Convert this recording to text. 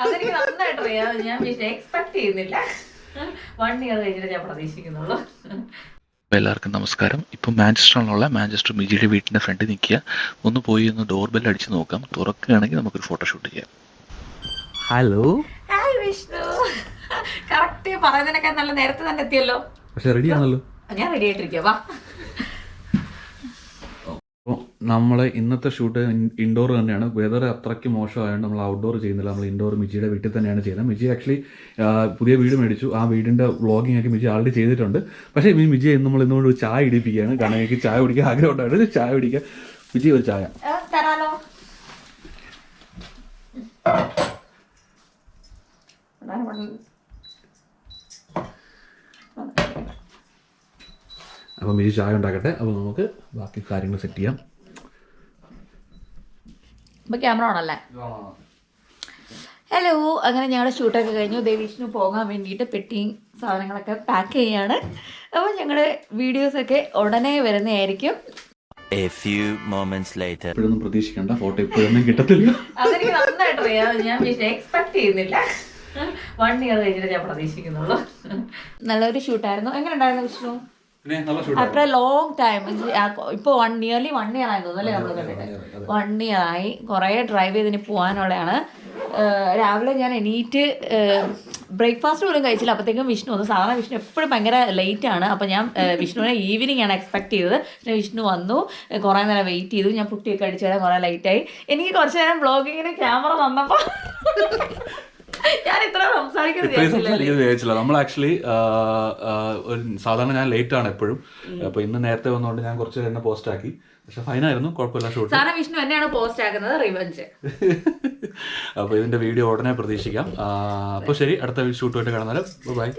അതെനിക്ക് നന്നായിട്ട് അറിയാം. ഞാൻ എക്സ്പെക്ട് ചെയ്യുന്നില്ല. വൺ ഇയർ കഴിഞ്ഞിട്ട് ഞാൻ പ്രതീക്ഷിക്കുന്നുള്ളൂ. എല്ലാവർക്കും നമസ്കാരം. ഇപ്പം മാഞ്ചസ്റ്ററിലുള്ള മാഞ്ചസ്റ്റർ മിജിയുടെ വീട്ടിന്റെ ഫ്രണ്ടിൽ നിൽക്കുക ഒന്ന് പോയി ഒന്ന് ഡോർ ബെൽ അടിച്ച് നോക്കാം. തുറക്കുകയാണെങ്കിൽ നമുക്കൊരു ഫോട്ടോഷൂട്ട് ചെയ്യാം. Hello hi Vishnu. കറക്റ്റ് പറയുന്നതിനൊക്കെ നല്ല നേരത്തെ തന്നെ എത്തിയല്ലോ. പക്ഷെ റെഡി ആണല്ലോ. ഞാൻ റെഡി ആയിട്ടിരിക്കുക വാ. നമ്മൾ ഇന്നത്തെ ഷൂട്ട് ഇൻഡോർ തന്നെയാണ്. വെതർ അത്രയ്ക്ക് മോശമായതുകൊണ്ട് നമ്മൾ ഔട്ട്ഡോർ ചെയ്യുന്നില്ല. നമ്മൾ ഇൻഡോർ മിജിയുടെ വീട്ടിൽ തന്നെയാണ് ചെയ്യുന്നത്. മിജി ആക്ച്വലി പുതിയ വീട് മേടിച്ചു. ആ വീടിന്റെ വ്ളോഗിംഗ് ഒക്കെ മിജി ആൾറെഡി ചെയ്തിട്ടുണ്ട്. പക്ഷേ ഈ മിജി നമ്മൾ ഇന്നുകൊണ്ട് ഒരു ചായ ഇടിപ്പിക്കുകയാണ്. കാരണം എനിക്ക് ചായ കുടിക്കാൻ ആഗ്രഹം ഉണ്ടായിരുന്നു. ചായ കുടിക്കാൻ മിജി ഒരു ചായ. അപ്പം മിജി ചായ ഉണ്ടാക്കട്ടെ. അപ്പോൾ നമുക്ക് ബാക്കി കാര്യങ്ങൾ സെറ്റ് ചെയ്യാം. ഇപ്പൊ ക്യാമറ ഓണല്ലേ ഹലോ അങ്ങനെ ഞങ്ങളുടെ ഷൂട്ടൊക്കെ കഴിഞ്ഞു. ദേവീഷിന് പോകാൻ വേണ്ടിയിട്ട് പെട്ടിയും സാധനങ്ങളൊക്കെ പാക്ക് ചെയ്യാണ്. അപ്പോൾ ഞങ്ങളുടെ വീഡിയോസൊക്കെ ഉടനെ വരുന്നതായിരിക്കും. A few moments later. ഇപ്പോഴൊന്നും പ്രതീക്ഷിക്കേണ്ട. ഫോട്ടോ ഇപ്പോഴൊന്നും കിട്ടത്തില്ല. അതെനിക്ക് നന്നായിട്ട് അറിയാം. ഞാൻ എക്സ്പെക്ട് ചെയ്യുന്നില്ല. വൺ ഇയർ കഴിഞ്ഞിട്ട് ഞാൻ പ്രതീക്ഷിക്കുന്നുള്ളൂ. നല്ലൊരു ഷൂട്ട് ആയിരുന്നു. എങ്ങനെ ഉണ്ടായിരുന്നു വിഷ്ണു? ആഫ്റ്റർ ലോങ് ടൈം ഇപ്പൊ വൺ ഇയർലി വൺ ഇയർ ആയി തോന്നുന്നു അല്ലേ നമ്മൾ കണ്ടിട്ട്. വൺ ഇയർ ആയി. കുറേ ഡ്രൈവ് ചെയ്തിന് പോകാനുള്ളതാണ് രാവിലെ ഞാൻ എണീറ്റ് ബ്രേക്ക്ഫാസ്റ്റ് പോലും കഴിച്ചില്ല. അപ്പോഴത്തേക്കും വിഷ്ണു വന്നു. സാധാരണ വിഷ്ണു എപ്പോഴും ഭയങ്കര ലേറ്റ് ആണ്. അപ്പോൾ ഞാൻ വിഷ്ണുവിനെ ഈവനിങ് ആണ് എക്സ്പെക്ട് ചെയ്തത്. പിന്നെ വിഷ്ണു വന്നു. കുറേ നേരം വെയിറ്റ് ചെയ്തു. ഞാൻ പുട്ടിയൊക്കെ അടിച്ചു തരാൻ കുറേ ലേറ്റായി എനിക്ക് കുറച്ച് നേരം ബ്ലോഗിങ്ങിന് ക്യാമറ തന്നപ്പോൾ ഞാൻ ഇത്ര സംസാരിക്കുന്നത് നമ്മൾ ആക്ച്വലി സാധാരണ ഞാൻ ലേറ്റ് ആണ് എപ്പോഴും. അപ്പൊ ഇന്ന് നേരത്തെ വന്നുകൊണ്ട് ഞാൻ കുറച്ച് എന്നെ പോസ്റ്റ് ആക്കി. പക്ഷെ ഫൈനായിരുന്നു കുഴപ്പമില്ല ഷൂട്ട് വിഷ്ണു എന്നെയാണ് പോസ്റ്റ് ആക്കുന്നത് റിവഞ്ച് അപ്പൊ ഇതിന്റെ വീഡിയോ ഉടനെ പ്രതീക്ഷിക്കാം. അപ്പൊ ശരി അടുത്ത ഷൂട്ടുമായിട്ട് കാണുന്നാലും ബൈ!